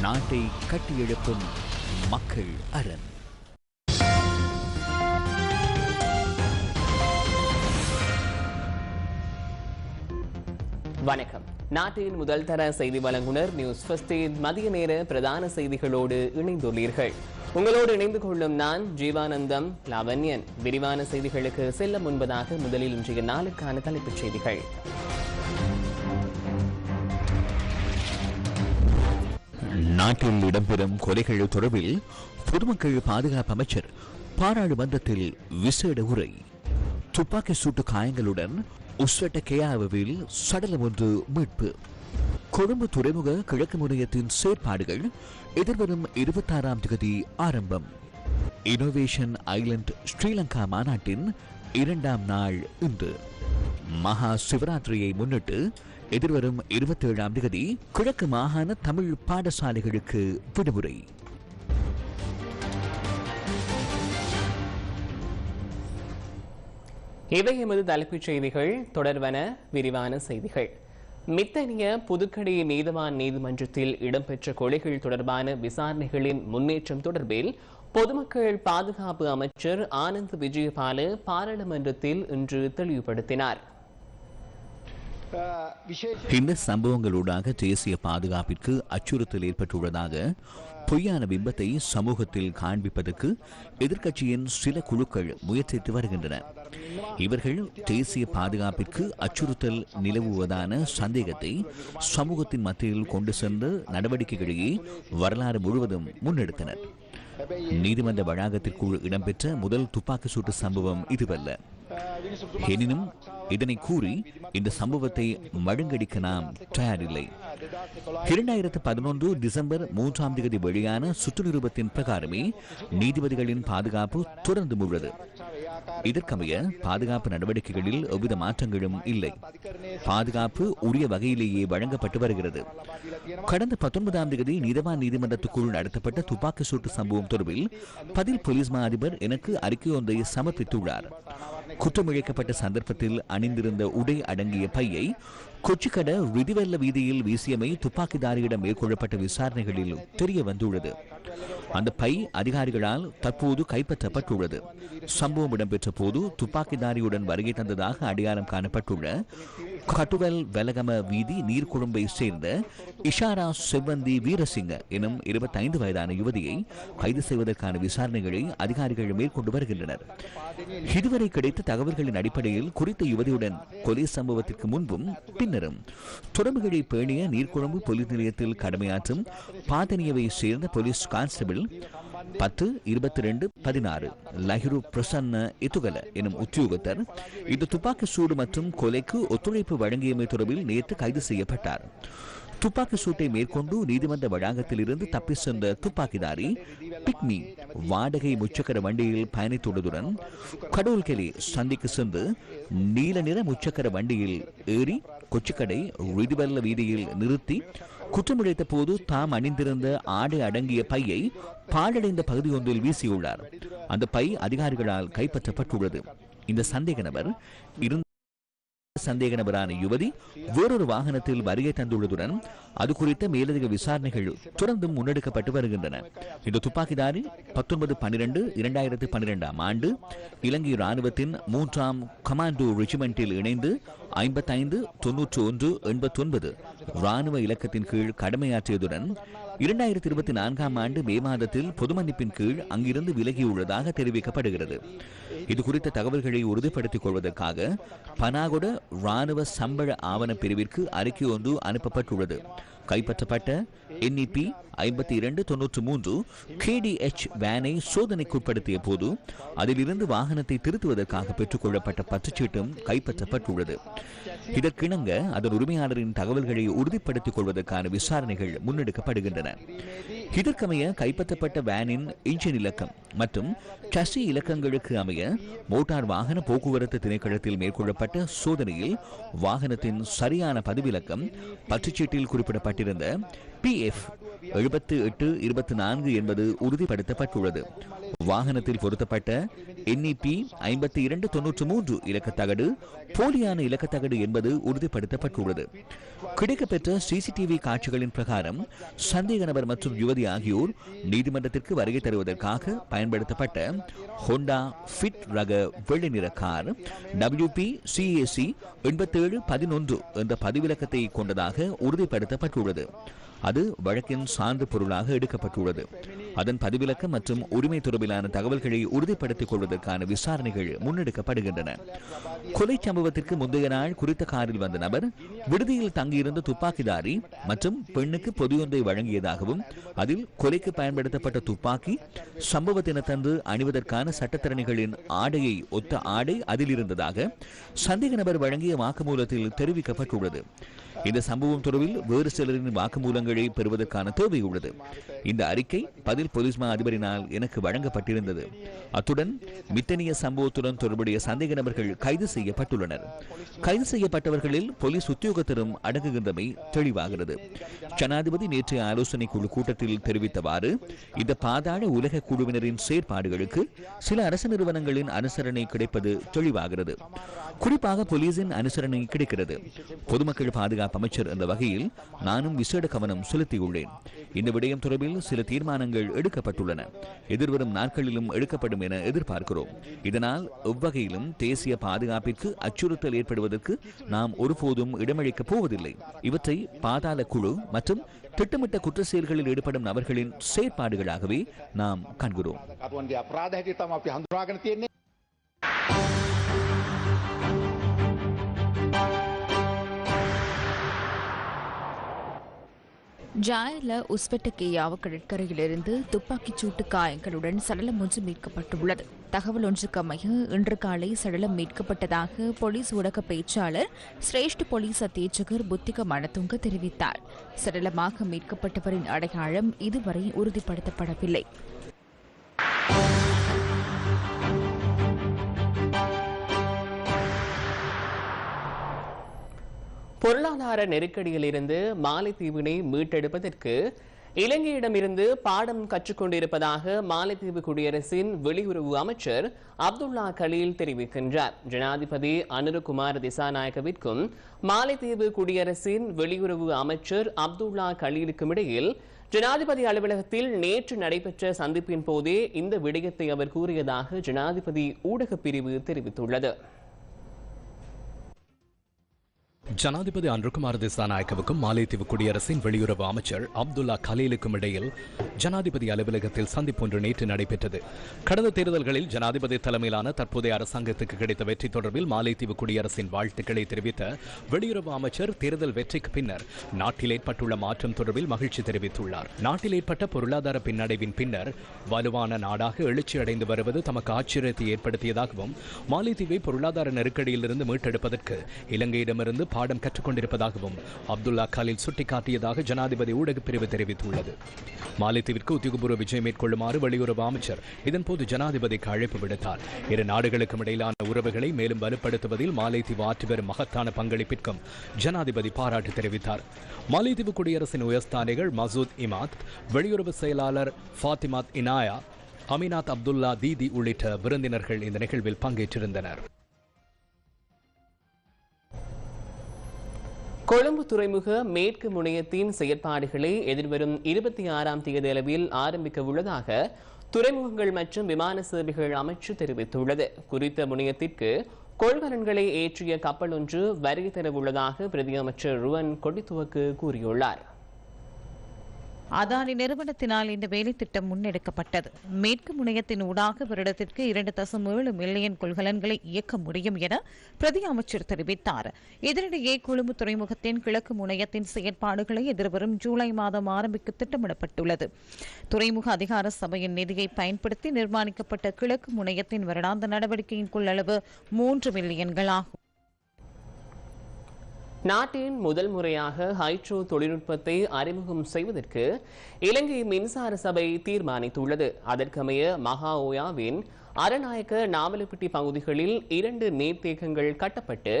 நாட்டை கட்டியெழுப்பும் மக்கள் அரண். வணக்கம். நாட்டின் முதல் தர செய்தி வழங்குனர் நியூஸ் ஃபஸ்டின் மதிய நேர பிரதான செய்திகளோடு இணைந்துள்ளீர்கள். உங்களோடு இணைந்து கொள்ளும் நான் ஜீவானந்தம் லாவண்யன். விரிவான செய்திகளுக்கு செல்ல முன்பதாக முதலில் இன்றைய நாளுக்கான தலைப்புச் செய்திகள். நாட்டில் இடம்பெறும் கொலைகள் தொடர்பில் பொதுமக்கள் பாதுகாப்பு அமைச்சர் பாராளுமன்றத்தில் விசேட உரை. துப்பாக்கி சூட்டு காயங்களுடன் உஸ்வட்ட கேயாவில் சடலம் ஒன்று மீட்பு. கொழும்பு துறைமுக கிழக்கு முனையத்தின் செயற்பாடுகள் எதிர்வரும் இருபத்தாறாம் தேதி ஆரம்பம். இனோவேஷன் ஐலண்ட் ஸ்ரீலங்கா மாநாட்டின் இரண்டாம் நாள் இன்று. மகா சிவராத்திரியை முன்னிட்டு எதிர்வரும் இருபத்தேழாம் தேதி கிழக்கு மாகாண தமிழ் பாடசாலைகளுக்கு விடுமுறை. இவை எமது தலைப்புச் செய்திகள். தொடர்வன விரிவான செய்திகள். மித்தனிய புதுக்கடி நீதவான் நீதிமன்றத்தில் இடம்பெற்ற கொலைகள் தொடர்பான விசாரணைகளின் முன்னேற்றம் தொடர்பில் பொதுமக்கள் பாதுகாப்பு அமைச்சர் ஆனந்த் விஜயபால பாராளுமன்றத்தில் இன்று தெளிவுபடுத்தினார். இந்த சம்பவங்களூடாக தேசிய பாதுகாப்பிற்கு அச்சுறுத்தல் ஏற்பட்டுள்ளதாக பொய்யான பிம்பத்தை சமூகத்தில் காண்பிப்பதற்கு எதிர்க்கட்சியின் சில குழுக்கள் முயற்சித்து வருகின்றன. இவர்கள் தேசிய பாதுகாப்பிற்கு அச்சுறுத்தல் நிலவுவதான சந்தேகத்தை சமூகத்தின் மத்தியில் கொண்டு சென்று நடவடிக்கைகளையே வரலாறு முழுவதும் முன்னெடுத்தனர். நீதிமன்ற வளாகத்திற்குள் இடம்பெற்ற முதல் துப்பாக்கி சூட்டு சம்பவம் இதுவல்ல. எனினும் இதனை கூறி இந்த சம்பவத்தை மழுங்கடிக்க நாம் தயாரில்லை. இரண்டாயிரத்து பதினொன்று டிசம்பர் மூன்றாம் தேதி வெளியான சுற்று நிருபத்தின் பிரகாரமே நீதிபதிகளின் பாதுகாப்பு தொடர்ந்து உள்ளது இதற்கமைய பாதுகாப்பு நடவடிக்கைகளில் எவ்வித மாற்றங்களும் இல்லை. பாதுகாப்பு உரிய வகையிலேயே வழங்கப்பட்டு வருகிறது. கடந்த பத்தொன்பதாம் தேதி நீதவான் நீதிமன்றத்துக்குள் நடத்தப்பட்ட துப்பாக்கி சூட்டு சம்பவம் தொடர்பில் பதில் போலீஸ் மா அதிபர் எனக்கு அறிக்கை ஒன்றை சமர்ப்பித்துள்ளார். குற்றமிழைக்கப்பட்ட சந்தர்ப்பத்தில் அணிந்திருந்த உடை அடங்கிய பையை கொச்சிக்கட விதிவெல்ல வீதியில் வீசியமை துப்பாக்கிதாரியிடம் மேற்கொள்ளப்பட்ட விசாரணைகளில் தெரிய வந்துள்ளது அந்த பை அதிகாரிகளால் தற்போது கைப்பற்றப்பட்டுள்ளது. சம்பவம் இடம்பெற்ற போது துப்பாக்கிதாரியுடன் வருகை தந்ததாக அடையாளம் காணப்பட்டுள்ள கட்டுவல் வெலகம வீதி நீர்க்குழும்பை சேர்ந்த இஷாரா செவ்வந்தி வீரசிங்க எனும் இருபத்தைந்து வயதான யுவதியை கைது செய்வதற்கான விசாரணைகளை அதிகாரிகள் மேற்கொண்டு வருகின்றனர். இதுவரை கிடைத்த தகவல்களின் அடிப்படையில் குறித்த யுவதியுடன் கொலை சம்பவத்திற்கு முன்பும் பின்னரும் துறமுகளை பேணிய நீர்க்குழம்பு போலீஸ் நிலையத்தில் கடமையாற்றும் பாதனியவை சேர்ந்த போலீஸ் கான்ஸ்டபிள் பத்து இருபத்தி ரெண்டு பதினாறு லஹிரு பிரசன்ன இத்துகல எனும் உத்தியோகத்தர் இந்த துப்பாக்கி சூடு மற்றும் கொலைக்கு ஒத்துழைப்பு வழங்கியமை தொடர்பில் நேற்று கைது செய்யப்பட்டார். துப்பாக்கி சூட்டை மேற்கொண்டு நீதிமன்ற வளாகத்தில் இருந்து தப்பி சென்ற துப்பாக்கிதாரி பிக்மி வாடகை முச்சக்கர வண்டியில் பயணித்துள்ளதுடன் கடவுள்கெலி சந்திக்கு சென்று நீல நிற முச்சக்கர வண்டியில் ஏறி கொச்சிக்கடை ரிதிவல்ல வீதியில் நிறுத்தி குற்றமுடைத்த போது தாம் அணிந்திருந்த ஆடை அடங்கிய பையை பாழடைந்த பகுதி ஒன்றில் வீசியுள்ளார். அந்த பை அதிகாரிகளால் கைப்பற்றப்பட்டுள்ளது. இந்த சந்தேக நபர் இருந்த சந்தேக நபரான யுவதி வேறொரு வாகனத்தில் வருகை தந்துள்ளதுடன் அது குறித்த மேலதிக விசாரணைகள் தொடர்ந்து முன்னெடுக்கப்பட்டு வருகின்றன. இந்த துப்பாக்கிதாரி பத்தொன்பது பன்னிரண்டு இரண்டாயிரத்தி பன்னிரெண்டாம் ஆண்டு இலங்கை ராணுவத்தின் மூன்றாம் கமாண்டோ ரெஜிமெண்டில் இணைந்து ஐம்பத்தைந்து தொன்னூற்று ஒன்று எண்பத்தொன்பது ராணுவ இலக்கத்தின் கீழ் கடமையாற்றியதுடன் இரண்டாயிரத்தி இருபத்தி நான்காம் ஆண்டு மே மாதத்தில் பொது மன்னிப்பின் கீழ் அங்கிருந்து விலகியுள்ளதாக தெரிவிக்கப்படுகிறது. இது குறித்த தகவல்களை உறுதிப்படுத்திக் கொள்வதற்காக பனாகொட ராணுவ சம்பள ஆவண பிரிவிற்கு அறிக்கை ஒன்று அனுப்பப்பட்டுள்ளது. கைப்பற்றப்பட்ட என்இபி ஐம்பத்தி இரண்டு தொன்னூற்று மூன்று கேடிஎச் வேனை சோதனைக்குட்படுத்திய போது அதிலிருந்து வாகனத்தை திருத்துவதற்காக பெற்றுக்கொள்ளப்பட்ட பற்றுச்சீட்டும் கைப்பற்றப்பட்டுள்ளது. இதற்கிணங்க அதன் உரிமையாளரின் தகவல்களை உறுதிப்படுத்திக் கொள்வதற்கான விசாரணைகள் முன்னெடுக்கப்படுகின்றன. இதற்கமைய கைப்பற்றப்பட்ட வேனின் இன்ஜின் இலக்கம் மற்றும் சசி இலக்கங்களுக்கு அமைய மோட்டார் வாகன போக்குவரத்து திணைக்களத்தில் மேற்கொள்ளப்பட்ட சோதனையில் வாகனத்தின் சரியான பதிவிலக்கம் பற்றுச்சீட்டில் குறிப்பிடப்பட்ட பி எஃப் எழுபத்து எட்டு இருபத்தி நான்கு என்பது உறுதிப்படுத்தப்பட்டுள்ளது. வாகனத்தில் பொருத்தப்பட்ட என்இபி ஐம்பத்தி இரண்டு தொன்னூற்று மூன்று இலக்கத்தகடு போலியான இலக்கத்தகடு என்பது உறுதிப்படுத்தப்பட்டுள்ளது. கிடைக்கப்பெற்ற சிசிடிவி காட்சிகளின் பிரகாரம் சந்தேக நபர் மற்றும் யுவதி ஆகியோர் நீதிமன்றத்திற்கு வருகை தருவதற்காக பயன்படுத்தப்பட்ட ஹோண்டா ஃபிட் ரக வெள்ளை நிற கார் டபிள்யூபி சிஏசி எண்பத்தேழு பதினொன்று என்ற பதிவிலக்கத்தை கொண்டதாக உறுதிப்படுத்தப்பட்டுள்ளது. அது வழக்கின் சான்று பொருளாக எடுக்கப்பட்டுள்ளது. அதன் பதிவிலக்கம் மற்றும் உரிமை தொடர்பிலான தகவல்களை உறுதிப்படுத்திக் கொள்வதற்கான விசாரணைகள் முன்னெடுக்கப்படுகின்றன. கொலை சம்பவத்திற்கு முந்தைய நாள் குறித்த காரில் வந்த நபர் விடுதியில் தங்கியிருந்த துப்பாக்கிதாரி மற்றும் பெண்ணுக்கு பொதியொன்றை வழங்கியதாகவும் அதில் கொலைக்கு பயன்படுத்தப்பட்ட துப்பாக்கி சம்பவ தினத்தன்று அணிவதற்கான சட்டத்திறனிகளின் ஆடையை ஒத்த ஆடை அதில் இருந்ததாக சந்தேக நபர் வழங்கிய வாக்குமூலத்தில் தெரிவிக்கப்பட்டுள்ளது. இந்த சம்பவம் தொடர்பில் வேறு சிலரின் வாக்குமூலங்களை பெறுவதற்கான தேவை உள்ளது. இந்த அறிக்கை பதில் பதில் பொலிஸ்மா அதிபரினால் எனக்கு வழங்கப்பட்டிருந்தது. அத்துடன் மித்தனிய சம்பவத்துடன் தொடர்புடைய சந்தேக நபர்கள் கைது செய்யப்பட்டுள்ளனர். கைது செய்யப்பட்டவர்களில் போலீஸ் உத்தியோகத்தரும் அடங்குகின்றமை தெளிவாகிறது. ஜனாதிபதி நேற்று ஆலோசனை குழு கூட்டத்தில் தெரிவித்தவாறு இந்த பாதாள உலக குழுவினரின் செயற்பாடுகளுக்கு சில அரசு நிறுவனங்களின் அனுசரணை கிடைப்பது தெளிவாகிறது. குறிப்பாக போலீசின் அனுசரணை கிடைக்கிறது. பொதுமக்கள் பாதுகாப்பு அமைச்சர் என்ற வகையில் நானும் விசேட கவனம் செலுத்தியுள்ளேன். இந்த விடயம் தொடர்பில் சில தீர்மானங்கள் எடுக்கப்பட்டுள்ளன. எதிர்வரும் நாட்களிலும் எடுக்கப்படும் என எதிர்பார்க்கிறோம். இதனால் எவ்வகையிலும் தேசிய பாதுகாப்பிற்கு அச்சுறுத்தல் ஏற்படுவதற்கு நாம் ஒருபோதும் இடமளிக்கப் போவதில்லை. இவற்றை பாதாள குழு மற்றும் திட்டமிட்ட குற்ற செயல்களில் ஈடுபடும் நபர்களின் செயற்பாடுகளாகவே நாம் காண்கிறோம். ஜாயில உஸ்பெட்டகேயாவ கடற்கரையிலிருந்து துப்பாக்கிச் சூட்டு காயங்களுடன் சடலம் ஒன்று மீட்கப்பட்டுள்ளது. தகவல் ஒன்றுக்கு அமைய இன்று காலை சடலம் மீட்கப்பட்டதாக போலீஸ் ஊடக பேச்சாளர் சிரேஷ்ட போலீஸ் அத்தீட்சகர் புத்திக மனதுங்க தெரிவித்தார். சடலமாக மீட்கப்பட்டவரின் அடையாளம் இதுவரை உறுதிப்படுத்தப்படவில்லை. பொருளாதார நெருக்கடியிலிருந்து மாலைத்தீவினை மீட்டெடுப்பதற்கு இலங்கையிடமிருந்து பாடம் கற்றுக்கொண்டிருப்பதாக மாலைத்தீவு குடியரசின் வெளியுறவு அமைச்சர் அப்துல்லா கலீல் தெரிவிக்கின்றார். ஜனாதிபதி அனுருகுமார் திசாநாயகவிற்கும் மாலைத்தீவு குடியரசின் வெளியுறவு அமைச்சர் அப்துல்லா கலீலுக்கும் இடையில் ஜனாதிபதி அலுவலகத்தில் நேற்று நடைபெற்ற சந்திப்பின் போதே இந்த விடயத்தை அவர் கூறியதாக ஜனாதிபதி ஊடகப் பிரிவு தெரிவித்துள்ளது. ஜனாதிபதி அன்ருகுமார் திசாநாயக்கவுக்கும் மாலைத்தீவு குடியரசின் வெளியுறவு அமைச்சர் அப்துல்லா கலீலுக்கும் இடையில் ஜனாதிபதி அலுவலகத்தில் சந்திப்பு ஒன்று நேற்று நடைபெற்றது. கடந்த தேர்தல்களில் ஜனாதிபதி தலைமையிலான தற்போதைய அரசாங்கத்துக்கு கிடைத்த வெற்றி தொடர்பில் மாலைத்தீவு குடியரசின் வாழ்த்துக்களை தெரிவித்த வெளியுறவு அமைச்சர் தேர்தல் வெற்றிக்கு பின்னர் நாட்டில் ஏற்பட்டுள்ள மாற்றம் தொடர்பில் மகிழ்ச்சி தெரிவித்துள்ளார். நாட்டில் ஏற்பட்ட பொருளாதார பின்னடைவின் பின்னர் வலுவான நாடாக எழுச்சி அடைந்து வருவது தமக்கு ஆச்சரியத்தை ஏற்படுத்தியதாகவும் மாலைத்தீவை பொருளாதார நெருக்கடியிலிருந்து மீட்டெடுப்பதற்கு இலங்கையிடமிருந்து பாடம் கற்றுக்கொண்டிருப்பதாகவும் அப்துல்லா கலீல் சுட்டிக்காட்டியதாக ஜனாதிபதி ஊடகப் பிரிவு தெரிவித்துள்ளது. மாலைத்தீவிற்கு உத்தியோகபூர்வ விஜயம் மேற்கொள்ளுமாறு வெளியுறவு அமைச்சர் இதன்போது ஜனாதிபதிக்கு அழைப்பு விடுத்தார். இரு நாடுகளுக்கும் இடையிலான உறவுகளை மேலும் வலுப்படுத்துவதில் மாலைத்தீவு ஆற்றி வரும் மகத்தான பங்களிப்பிற்கும் ஜனாதிபதி பாராட்டு தெரிவித்தார். மாலைத்தீவு குடியரசின் உயர்ஸ்தானிகள் மசூத் இமாத் வெளியுறவு செயலாளர் ஃபாத்திமாத் இனாயா அமினாத் அப்துல்லா தீதி உள்ளிட்ட விருந்தினர்கள் இந்த நிகழ்வில் பங்கேற்றிருந்தனர். கொழும்பு துறைமுக மேற்கு முனையத்தின் செயற்பாடுகளை எதிர்வரும் இருபத்தி ஆறாம் தேதி அளவில் ஆரம்பிக்க உள்ளதாக துறைமுகங்கள் மற்றும் விமான சேவைகள் அமைச்சு தெரிவித்துள்ளது. குறித்த முனையத்திற்கு கொள்கலன்களை ஏற்றிய கப்பல் ஒன்று வருகை தர உள்ளதாக பிரதியமைச்சர் ருவன் கொடித்துவக்கு கூறியுள்ளார். அதானி நிறுவனத்தினால் இந்த வேலை திட்டம் முன்னெடுக்கப்பட்டது. மேற்கு முனையத்தின் ஊடாக வருடத்திற்கு இரண்டு தசம் ஏழு மில்லியன் கொள்கலன்களை இயக்க முடியும் என பிரதி அமைச்சர் தெரிவித்தார். இதனிடையே கொழும்பு துறைமுகத்தின் கிழக்கு முனையத்தின் செயற்பாடுகளை எதிர்வரும் ஜூலை மாதம் ஆரம்பிக்க திட்டமிடப்பட்டுள்ளது. துறைமுக அதிகார சபையின் நிதியை பயன்படுத்தி நிர்மாணிக்கப்பட்ட கிழக்கு முனையத்தின் வருடாந்த நடவடிக்கையின் கொள்ளளவு மூன்று மில்லியன்கள் ஆகும். நாட்டின் முதல் முறையாக ஹைட்ரோ தொழில்நுட்பத்தை அறிமுகம் செய்வதற்கு இலங்கை மின்சார சபை தீர்மானித்துள்ளது. அதற்கமைய மகா ஓயாவின் அரநாயக்க நாவலப்பிட்டி பகுதிகளில் இரண்டு நீர்த்தேக்கங்கள் கட்டப்பட்டு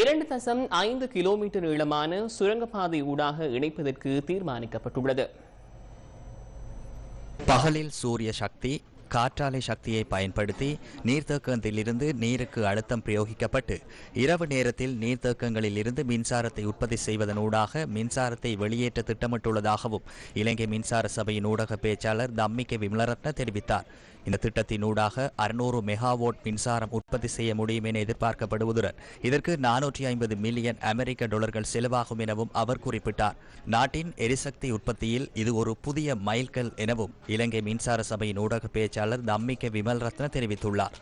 இரண்டு தசம் ஐந்து கிலோமீட்டர் நீளமான சுரங்கப்பாதை ஊடாக இணைப்பதற்கு தீர்மானிக்கப்பட்டுள்ளது. பகலில் சூரிய சக்தி காற்றாலை சக்தியை பயன்படுத்தி நீர்த்தேக்கத்திலிருந்து நீருக்கு அழுத்தம் பிரயோகிக்கப்பட்டு இரவு நேரத்தில் நீர்த்தேக்கங்களில் இருந்து மின்சாரத்தை உற்பத்தி செய்வதனூடாக மின்சாரத்தை வெளியேற்ற திட்டமிட்டுள்ளதாகவும் இலங்கை மின்சார சபையின் ஊடக பேச்சாளர் தம்மிக்க விமலரத்ன தெரிவித்தார். இந்த திட்டத்தினூடாக அறுநூறு மெகாவோட் மின்சாரம் உற்பத்தி செய்ய முடியும் என எதிர்பார்க்கப்படுவதுடன் இதற்கு நானூற்றி ஐம்பது மில்லியன் அமெரிக்க டாலர்கள் செலவாகும் எனவும் அவர் குறிப்பிட்டார். நாட்டின் எரிசக்தி உற்பத்தியில் இது ஒரு புதிய மைல்கல் எனவும் இலங்கை மின்சார சபையின் ஊடக பேச்சு பேச்சாளர் தம்மிக்க விமல் ரத்ன தெரிவித்துள்ளார்.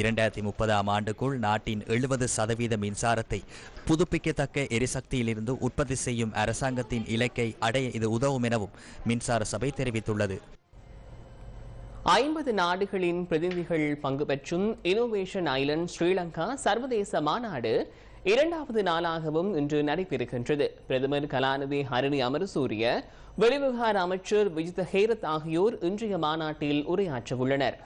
இரண்டாயிரத்தி முப்பதாம் ஆண்டுக்குள் நாட்டின் எழுபது சதவீத மின்சாரத்தை புதுப்பிக்கத்தக்க எரிசக்தியிலிருந்து உற்பத்தி செய்யும் அரசாங்கத்தின் இலக்கை அடைய இது உதவும் எனவும் மின்சார சபை தெரிவித்துள்ளது. ஐம்பது நாடுகளின் பிரதிநிதிகள் பங்கு பெற்றும் இனோவேஷன் ஐலண்ட் ஸ்ரீலங்கா சர்வதேச மாநாடு இரண்டாவது நாளாகவும் இன்று நடைபெறுகின்றது. பிரதமர் கலாநிதி ஹரணி அமரசூரிய வெளிவிவகார அமைச்சர் விஜித ஹேரத் ஆகியோர் இன்றைய மாநாட்டில் உரையாற்ற உள்ளனர்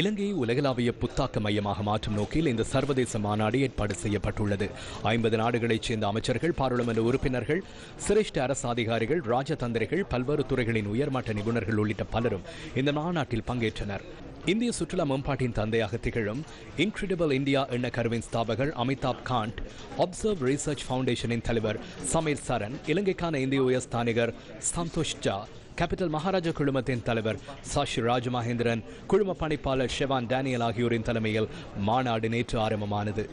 இலங்கையை உலகளாவிய புத்தாக்க மையமாக மாற்றும் நோக்கில் இந்த சர்வதேச மாநாடு ஏற்பாடு செய்யப்பட்டுள்ளது. ஐம்பது நாடுகளைச் சேர்ந்த அமைச்சர்கள் பாராளுமன்ற உறுப்பினர்கள் சிரேஷ்ட அரசு அதிகாரிகள் ராஜதந்திரிகள் பல்வேறு துறைகளின் உயர்மட்ட நிபுணர்கள் உள்ளிட்ட பலரும் இந்த மாநாட்டில் பங்கேற்றனர். இந்திய சுற்றுலா மேம்பாட்டின் தந்தையாக திகழும் இன்கிரெடிபிள் இந்தியா எண்ண கருவின் ஸ்தாபகர் அமிதாப் காண்ட் அப்சர்வ் ரிசர்ச் ஃபவுண்டேஷனின் தலைவர் சமீர் சரண் இலங்கைக்கான இந்திய உயர் ஸ்தானிகர் சந்தோஷ் ஜா கேபிட்டல் மகாராஜா குழுமத்தின் தலைவர் சாஷி ராஜமகேந்திரன் குழும பணிப்பாளர் ஷெவான் டேனியல் ஆகியோரின் தலைமையில் மாநாடு நேற்று ஆரம்பமானது.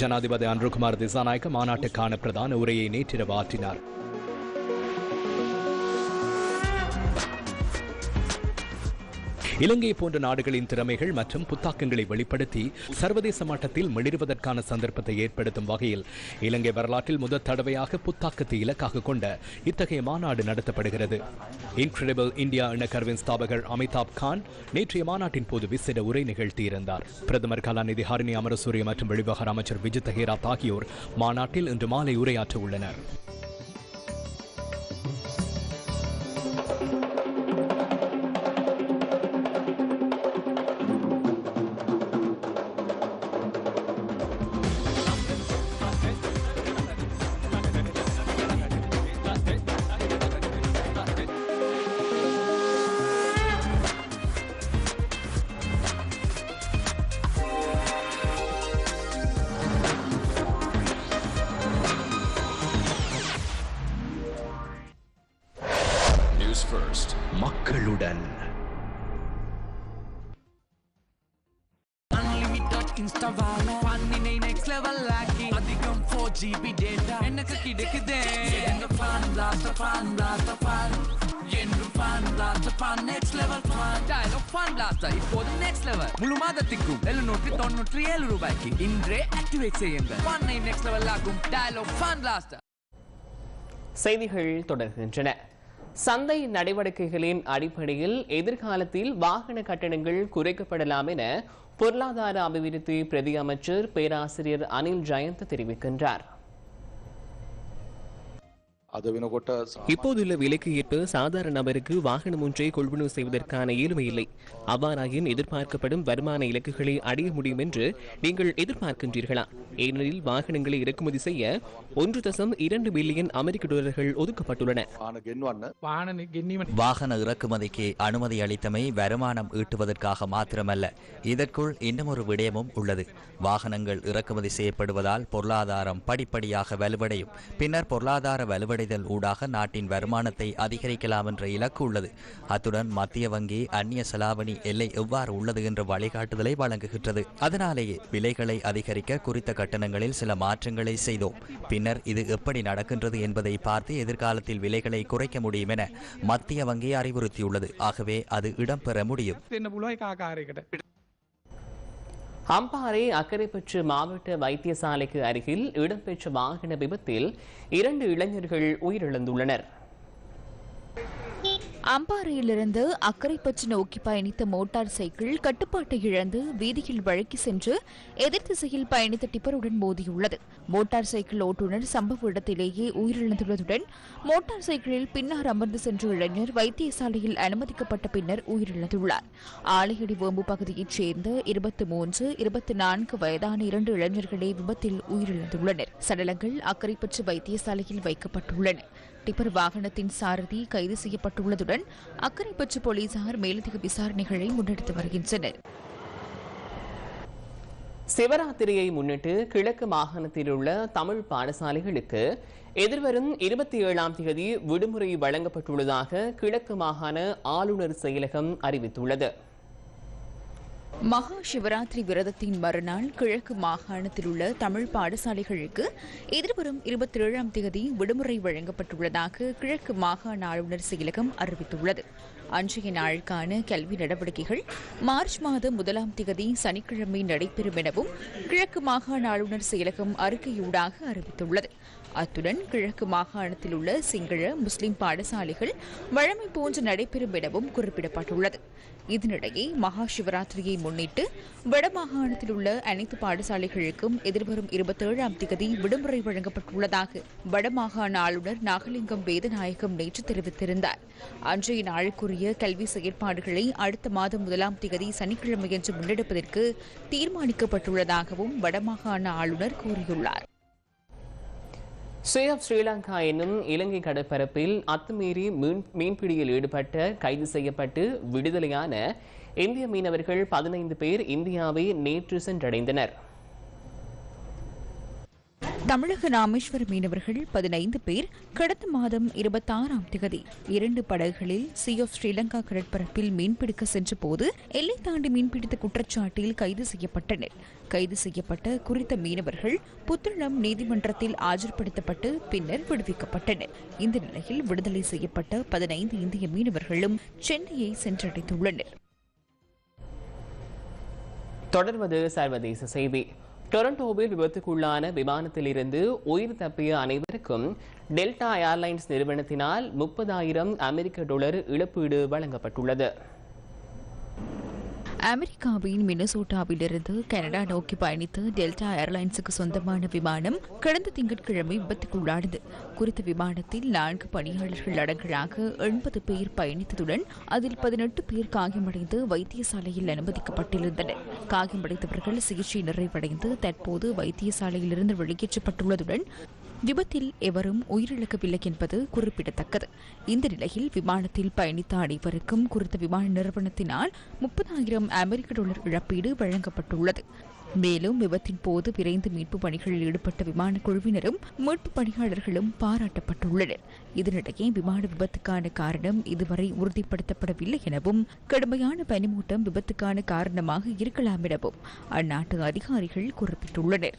ஜனாதிபதி அன்ருகுமார் திசாநாயக்க மாநாட்டுக்கான பிரதான உரையை நேற்றிரவு ஆற்றினார். இலங்கை போன்ற நாடுகளின் திறமைகள் மற்றும் புத்தாக்கங்களை வெளிப்படுத்தி சர்வதேச மட்டத்தில் மிளிர்வதற்கான சந்தர்ப்பத்தை ஏற்படுத்தும் வகையில் இலங்கை வரலாற்றில் முதல் தடவையாக புத்தாக்கத்தை இலக்காக கொண்ட இத்தகைய மாநாடு நடத்தப்படுகிறது. இன்கிரெடிபிள் இந்தியா என ஸ்தாபகர் அமிதாப் கான் நேற்றைய மாநாட்டின் போது விசேட உரை நிகழ்த்தியிருந்தார். பிரதமர் கலாநிதி ஹாரினி அமரசூரிய மற்றும் வெளிவிவகார அமைச்சர் விஜித் ஹேராத் ஆகியோர் மாநாட்டில் இன்று மாலை உரையாற்ற உள்ளனர் ஜிபி டேட்டா எனக்கு கிடைக்குதே எங்க பான் பிளாஸ்ட் பான் பிளாஸ்ட் பான் என்றும் fun blast fun next level fun Dialog fun blast இப்போது நெக்ஸ்ட் லெவல் முழு மாதத்திற்கும் எழுநூற்றி தொண்ணூற்றி ஏழு ரூபாய்க்கு இன்றே ஆக்டிவேட் செய்யுங்கள் நைன் நெக்ஸ்ட் லெவல் ஆகும் டயலாக் பான் பிளாஸ்ட் செய்திகள் தொடர்கின்றன. சந்தை நடவடிக்கைகளின் அடிப்படையில் எதிர்காலத்தில் வாகன கட்டணங்கள் குறைக்கப்படலாம் என பொருளாதார அபிவிருத்தி பிரதி அமைச்சர் பேராசிரியர் அனில் ஜெயந்த் தெரிவிக்கின்றார். இப்போதுள்ள விலைக்கு ஏற்ப சாதாரண நபருக்கு வாகனம் ஒன்றை கொள்வனவு செய்வதற்கான இயலுமை இல்லை. அவ்வாறாயின் எதிர்பார்க்கப்படும் வருமான இலக்குகளை அடைய முடியும் என்று நீங்கள் எதிர்பார்க்கின்றீர்களா? ஏனெனில் வாகனங்களை இறக்குமதி செய்ய ஒன்று தசம் இரண்டு பில்லியன் அமெரிக்க டாலர்கள் ஒதுக்கப்பட்டுள்ளன. வாகன இறக்குமதிக்கு அனுமதி அளித்தமை வருமானம் ஈட்டுவதற்காக மாத்திரமல்ல. இதற்குள் இன்னமொரு விடயமும் உள்ளது. வாகனங்கள் இறக்குமதி செய்யப்படுவதால் பொருளாதாரம் படிப்படியாக வலுவடையும். பின்னர் பொருளாதார வலுவடை சென்றடைதல் ஊடாக நாட்டின் வருமானத்தை அதிகரிக்கலாம் என்ற இலக்கு உள்ளது. அத்துடன் மத்திய வங்கி அந்நிய செலாவணி எல்லை எவ்வாறு உள்ளது என்ற வழிகாட்டுதலை வழங்குகின்றது. அதனாலேயே விலைகளை அதிகரிக்க குறித்த கட்டணங்களில் சில மாற்றங்களை செய்தோம். பின்னர் இது எப்படி நடக்கின்றது என்பதை பார்த்து எதிர்காலத்தில் விலைகளை குறைக்க முடியும் என மத்திய வங்கி அறிவுறுத்தியுள்ளது. ஆகவே அது இடம்பெற முடியும். அம்பாறை அக்கரைப்பற்று மாவட்ட வைத்தியசாலைக்கு அருகில் இடம்பெற்ற வாகன விபத்தில் இரண்டு இளைஞர்கள் உயிரிழந்துள்ளனர். அம்பாறையிலிருந்து அக்கரைப்பற்று நோக்கி பயணித்த மோட்டார் சைக்கிள் கட்டுப்பாட்டை இழந்து வீதியில் வழக்கி சென்று எதிர் திசையில் பயணித்த டிப்பருடன் மோதியுள்ளது. மோட்டார் சைக்கிள் ஓட்டுநர் சம்பவ இடத்திலேயே உயிரிழந்துள்ளதுடன் மோட்டார் சைக்கிளில் பின்னர் அமர்ந்து சென்ற இளைஞர் வைத்தியசாலையில் அனுமதிக்கப்பட்ட பின்னர் உயிரிழந்துள்ளார். ஆலையடி வேம்பு பகுதியைச் சேர்ந்த இருபத்தி மூன்று இருபத்தி நான்கு வயதான இரண்டு இளைஞர்களே விபத்தில் உயிரிழந்துள்ளனர். சடலங்கள் அக்கரைப்பற்று வைத்தியசாலையில் வைக்கப்பட்டுள்ளன. டிப்பர் வாகனத்தின் சாரதி கைது செய்யப்பட்டுள்ளதுடன் அக்கரைப்பற்று போலீசார் மேலதிக விசாரணைகளை முன்னெடுத்து வருகின்றனர். சிவராத்திரியை முன்னிட்டு கிழக்கு மாகாணத்தில் உள்ள தமிழ் பாடசாலைகளுக்கு எதிர்வரும் இருபத்தி ஏழாம் தேதி விடுமுறை வழங்கப்பட்டுள்ளதாக கிழக்கு மாகாண ஆளுநர் செயலகம் அறிவித்துள்ளது. மகா சிவராத்திரி விரதத்தின் மறுநாள் கிழக்கு மாகாணத்தில் உள்ள தமிழ் பாடசாலைகளுக்கு எதிர்வரும் இருபத்தி ஏழாம் தேதி விடுமுறை வழங்கப்பட்டுள்ளதாக கிழக்கு மாகாண ஆளுநர் செயலகம் அறிவித்துள்ளது. அன்றைய நாளுக்கான கல்வி நடவடிக்கைகள் மார்ச் மாதம் முதலாம் தேதி சனிக்கிழமை நடைபெறும் எனவும் கிழக்கு மாகாண ஆளுநர் செயலகம் அறிக்கையூடாக அறிவித்துள்ளது. அத்துடன் கிழக்கு மாகாணத்தில் உள்ள சிங்கள முஸ்லிம் பாடசாலைகள் வழமை போன்று நடைபெறும் எனவும் குறிப்பிடப்பட்டுள்ளது. இதனிடையே மகா சிவராத்திரியை முன்னிட்டு வடமாகாணத்தில் உள்ள அனைத்து பாடசாலைகளுக்கும் எதிர்வரும் இருபத்தேழாம் தேதி விடுமுறை வழங்கப்பட்டுள்ளதாக வடமாகாண ஆளுநர் நாகலிங்கம் வேதநாயகம் நேற்று தெரிவித்திருந்தார். அன்றைய நாளுக்குரிய கல்வி செயற்பாடுகளை அடுத்த மாதம் முதலாம் தேதி சனிக்கிழமையன்று முன்னெடுப்பதற்கு தீர்மானிக்கப்பட்டுள்ளதாகவும் வடமாகாண ஆளுநர் கூறியுள்ளார். ஸ்ரீ ஆஃப் ஸ்ரீலங்கா என்னும் இலங்கை கடற்பரப்பில் அத்துமீறி மீன் மீன்பிடியில் ஈடுபட்ட கைது செய்யப்பட்டு விடுதலையான இந்திய மீனவர்கள் பதினைந்து பேர் இந்தியாவை நேற்று சென்றடைந்தனர். தமிழக ராமேஸ்வர மீனவர்கள் பதினைந்து பேர் கடந்த மாதம் இருபத்தாறாம் திகதி இரண்டு படகுகளில் சி ஆஃப் ஸ்ரீலங்கா கடற்பரப்பில் மீன்பிடிக்க சென்றபோது எல்லை தாண்டி மீன்பிடித்த குற்றச்சாட்டில் கைது செய்யப்பட்டனர். கைது செய்யப்பட்ட குறித்த மீனவர்கள் புத்தளம் நீதிமன்றத்தில் ஆஜர்படுத்தப்பட்டு பின்னர் விடுவிக்கப்பட்டனர். இந்த நிலையில் விடுதலை செய்யப்பட்ட பதினைந்து இந்திய மீனவர்களும் சென்னையை சென்றடைந்துள்ளனர். தொடர்வது சர்வதேச செய்தி. டொரண்டோவில் விபத்துக்குள்ளான விமானத்திலிருந்து உயிர் தப்பிய அனைவருக்கும் டெல்டா ஏர்லைன்ஸ் நிறுவனத்தினால் முப்பதாயிரம் அமெரிக்க டாலர் இழப்பீடு வழங்கப்பட்டுள்ளது. அமெரிக்காவின் மினசோட்டாவிலிருந்து கனடா நோக்கி பயணித்த டெல்டா ஏர்லைன்ஸுக்கு சொந்தமான விமானம் கடந்த திங்கட்கிழமை விபத்துக்குள்ளானது. குறித்த விமானத்தில் நான்கு பணியாளர்கள் அடங்கலாக எண்பது பேர் பயணித்ததுடன் அதில் பதினெட்டு பேர் காயமடைந்து வைத்தியசாலையில் அனுமதிக்கப்பட்டிருந்தனர். காயமடைந்தவர்கள் சிகிச்சை நிறைவடைந்து தற்போது வைத்தியசாலையிலிருந்து வெளியேற்றப்பட்டுள்ளதுடன் விபத்தில் எவரும் உயிரிழக்கவில்லை என்பது குறிப்பிடத்தக்கது. இந்த நிலையில் விமானத்தில் பயணித்த அனைவருக்கும் குறித்த விமான நிறுவனத்தினால் முப்பதாயிரம் அமெரிக்க டாலர் இழப்பீடு வழங்கப்பட்டுள்ளது. மேலும் விபத்தின் போது விரைந்து மீட்பு பணிகளில் ஈடுபட்ட விமான குழுவினரும் மீட்பு பணியாளர்களும் பாராட்டப்பட்டுள்ளனர். இதனிடையே விமான விபத்துக்கான காரணம் இதுவரை உறுதிப்படுத்தப்படவில்லை எனவும் கடுமையான பனிமூட்டம் விபத்துக்கான காரணமாக இருக்கலாம் எனவும் அந்நாட்டு அதிகாரிகள் குறிப்பிட்டுள்ளனர்.